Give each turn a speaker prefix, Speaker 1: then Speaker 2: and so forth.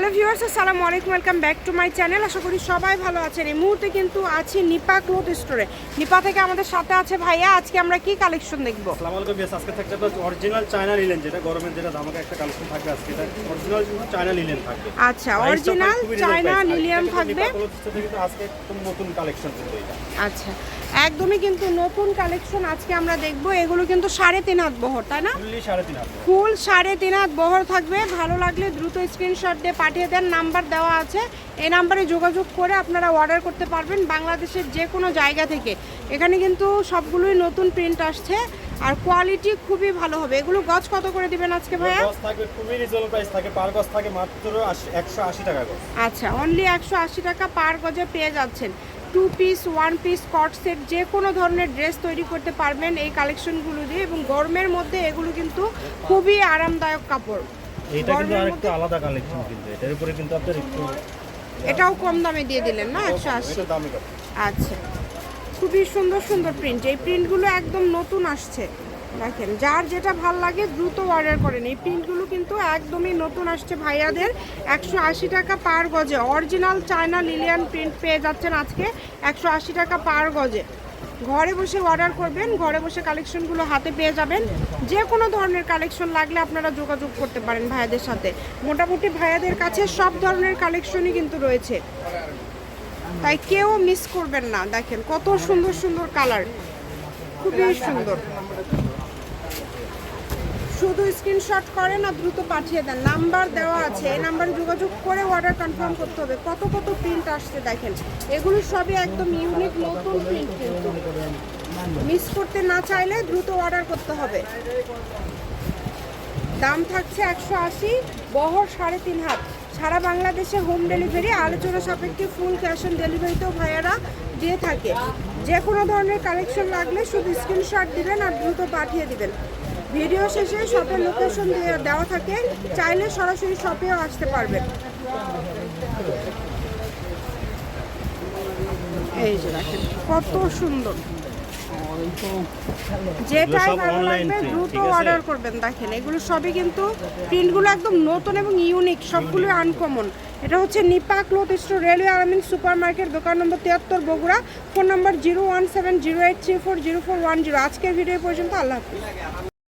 Speaker 1: Hello viewers আসসালামু আলাইকুম welcome back to my channel. আশা করি সবাই ভালো আছেন। এই মুহূর্তে কিন্তু আছি নিপা ক্লোথ স্টোরে। নিপা থেকে আমাদের সাথে আছে ভাইয়া। আজকে আমরা কি কালেকশন দেখব?
Speaker 2: আসসালামু আলাইকুম বেশ আজকে থাকছে আপনার অরিজিনাল চায়না লিলেন যেটা গরমের যেটা ধামাকা একটা কালেকশন থাকবে আজকে। এটা অরিজিনাল চায়না লিলেন থাকবে।
Speaker 1: আচ্ছা অরিজিনাল চায়না। লিলিয়াম থাকবে।
Speaker 2: আজকে একদম নতুন কালেকশন কিন্তু এটা।
Speaker 1: আচ্ছা একদমই কিন্তু নতুন কালেকশন আজকে আমরা দেখব। এগুলো কিন্তু সাড়ে তিন হাত বহর তাই না? ফুল সাড়ে তিন হাত বহর। থাকবে। ভালো লাগলে দ্রুত স্ক্রিনশট দিয়ে পাঠিয়ে দেন নাম্বার দেওয়া আছে। এই নাম্বারে যোগাযোগ করে আপনারা অর্ডার করতে পারবেন বাংলাদেশের যে কোনো জায়গা থেকে। এখানে কিন্তু সবগুলোই নতুন প্রিন্ট আসছে আর কোয়ালিটি খুবই ভালো হবে। এগুলো গজ কত করে দিবেন আজকে ভাইয়া?
Speaker 2: গজ থাকবে খুবই রিজনেবল প্রাইস থাকে। পার গজ থাকে মাত্র একশো আশি টাকা গজ।
Speaker 1: আচ্ছা অনলি একশো আশি টাকা পার গজে পেয়ে যাচ্ছেন। টু পিস ওয়ান পিস কট সেট যে কোনো ধরনের ড্রেস তৈরি করতে পারবেন এই কালেকশনগুলো দিয়ে এবং গরমের মধ্যে এগুলো কিন্তু খুবই আরামদায়ক কাপড়।
Speaker 2: এইটা কিন্তু আরেকটু আলাদা কালেকশন কিন্তু এটার উপরে কিন্তু আপনার একটু
Speaker 1: এটাও কম দামে দিয়ে দিলেন না? একশো আশি।
Speaker 2: এটা
Speaker 1: আচ্ছা। খুবই সুন্দর সুন্দর প্রিন্ট এই প্রিন্টগুলো একদম নতুন আসছে। দেখেন যার যেটা ভালো লাগে দ্রুত অর্ডার করেন। এই প্রিন্টগুলো কিন্তু একদমই নতুন আসছে ভাইয়াদের। একশো আশি টাকা পার গজে। অরিজিনাল চায়না লিলিয়ান প্রিন্ট পেয়ে যাচ্ছেন আজকে একশো আশি টাকা পার গজে। ঘরে বসে অর্ডার করবেন, ঘরে বসে কালেকশনগুলো হাতে পেয়ে যাবেন। যে কোনো ধরনের কালেকশন লাগলে আপনারা যোগাযোগ করতে পারেন ভাইয়াদের সাথে। মোটামুটি ভাইয়াদের কাছে সব ধরনের কালেকশনই কিন্তু রয়েছে। তাই কেউ মিস করবেন না, দেখেন কত সুন্দর সুন্দর কালার খুবই সুন্দর। শুধু স্ক্রিনশট করেন আর দ্রুত পাঠিয়ে দেন। নাম্বার দেওয়া আছে। এই নাম্বারে যোগাযোগ করে অর্ডার কনফার্ম করতে হবে। কত কত প্রিন্ট আসছে দেখেন। এগুলো সবই একদম ইউনিক নতুন প্রিন্ট কিন্তু। মিস করতে না চাইলে দ্রুত অর্ডার করতে হবে। দাম থাকছে একশো আশি, বহর সাড়ে তিন হাত। সারা বাংলাদেশে হোম ডেলিভারি আলোচনা সাপেক্ষে ফুল ক্যাশ অন ডেলিভারিতেও ভাইয়ারা দিয়ে থাকে। যে কোনো ধরনের কালেকশন লাগলে শুধু স্ক্রিনশট দিবেন আর দ্রুত পাঠিয়ে দিবেন। ভিডিও শেষে শপের লোকেশন দেওয়া থাকে চাইলে সরাসরি শপেও আসতে পারবেন। এই যে দেখেন কত সুন্দর। যেটাই ভালো লাগবে দ্রুত অর্ডার করবেন। দেখেন এগুলো সবই কিন্তু প্রিন্টগুলো একদম নতুন এবং ইউনিক সবগুলো আনকমন এটা হচ্ছে Nipa cloth store railway আরামিন super market দোকান নম্বর তিয়াত্তর Bogura. Phone number zero one seven zero eight three four zero four one zero. আজকের ভিডিও পর্যন্ত আল্লাহ হাফিজ।